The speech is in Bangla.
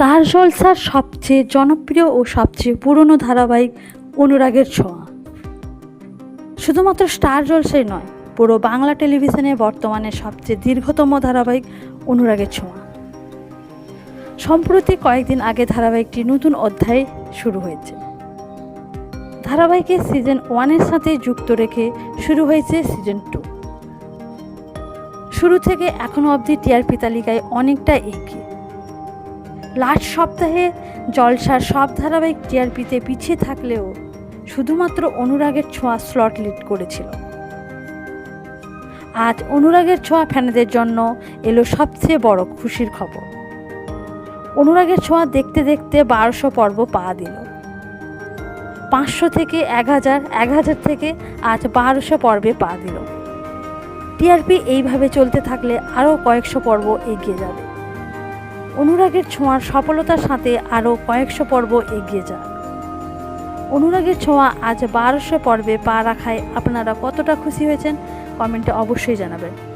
স্টার জলসার সবচেয়ে জনপ্রিয় ও সবচেয়ে পুরনো ধারাবাহিক অনুরাগের ছোঁয়া। শুধুমাত্র স্টার জলসাই নয়, পুরো বাংলা টেলিভিশনে বর্তমানে সবচেয়ে দীর্ঘতম ধারাবাহিক অনুরাগের ছোঁয়া। সম্প্রতি কয়েকদিন আগে ধারাবাহিকটি নতুন অধ্যায় শুরু হয়েছে। ধারাবাহিকের সিজন ওয়ানের সাথে যুক্ত রেখে শুরু হয়েছে সিজন টু। শুরু থেকে এখনও অবধি টিআরপি তালিকায় অনেকটা এগিয়ে। লাস্ট সপ্তাহে জলসার সব ধারাবাহিক টিআরপিতে পিছিয়ে থাকলেও শুধুমাত্র অনুরাগের ছোঁয়া স্লট লিড করেছিল। আজ অনুরাগের ছোঁয়া ফ্যানেদের জন্য এলো সবচেয়ে বড় খুশির খবর। অনুরাগের ছোঁয়া দেখতে দেখতে বারোশো পর্ব পা দিল। পাঁচশো থেকে এক হাজার এক হাজার থেকে আজ বারোশো পর্বে পা দিল। টিআরপি এইভাবে চলতে থাকলে আরও কয়েকশো পর্ব এগিয়ে যাবে। অনুরাগের ছোঁয়ার সফলতার সাথে আরও কয়েকশো পর্ব এগিয়ে যান অনুরাগের ছোঁয়া আজ বারোশো পর্বে পা রাখায় আপনারা কতটা খুশি হয়েছেন, কমেন্টে অবশ্যই জানাবেন।